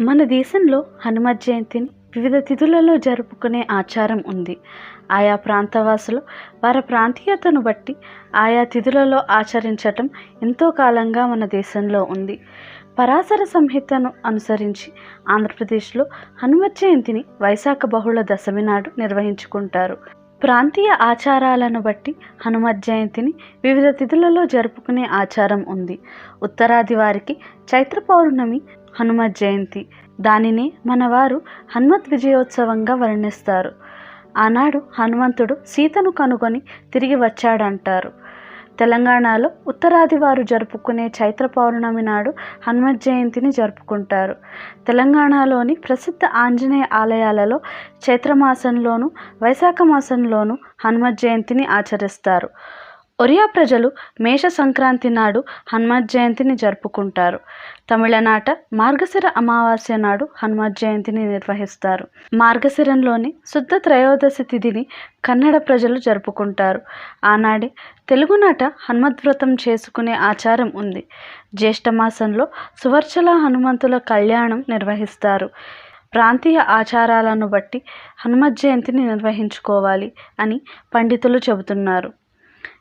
మన దేశంలో హనుమత్ జయంతిని వివిధ తిథులలో జరుపుకునే ఆచారం ఉంది. ఆయా ప్రాంతవాసులు వారి ప్రాంతీయతను బట్టి ఆయా తిథులలో ఆచరించటం ఎంతో కాలంగా మన దేశంలో ఉంది. పరాశర సంహితను అనుసరించి ఆంధ్రప్రదేశ్లో హనుమత్ జయంతిని వైశాఖ బహుళ దశమి నాడు నిర్వహించుకుంటారు. ప్రాంతీయ ఆచారాలను బట్టి హనుమత్ జయంతిని వివిధ తిథులలో జరుపుకునే ఆచారం ఉంది. ఉత్తరాది వారికి చైత్ర పౌర్ణమి హనుమత్ జయంతి. దానిని మనవారు హనుమత్ విజయోత్సవంగా వర్ణిస్తారు. ఆనాడు హనుమంతుడు సీతను కనుగొని తిరిగి వచ్చాడంటారు. తెలంగాణలో ఉత్తరాది వారు జరుపుకునే చైత్ర పౌర్ణమి నాడు హనుమత్ జయంతిని జరుపుకుంటారు. తెలంగాణలోని ప్రసిద్ధ ఆంజనేయ ఆలయాలలో చైత్రమాసంలోను వైశాఖ మాసంలోను హనుమత్ జయంతిని ఆచరిస్తారు. ఒరియా ప్రజలు మేష సంక్రాంతి నాడు హనుమత్ జయంతిని జరుపుకుంటారు. తమిళనాట మార్గశిర అమావాస్య నాడు హనుమత్ జయంతిని నిర్వహిస్తారు. మార్గశిరంలోని శుద్ధ త్రయోదశి తిథిని కన్నడ ప్రజలు జరుపుకుంటారు. ఆనాడే తెలుగునాట హనుమద్వ్రతం చేసుకునే ఆచారం ఉంది. జ్యేష్ఠమాసంలో సువర్చల హనుమంతుల కళ్యాణం నిర్వహిస్తారు. ప్రాంతీయ ఆచారాలను బట్టి హనుమత్ జయంతిని నిర్వహించుకోవాలి అని పండితులు చెబుతున్నారు.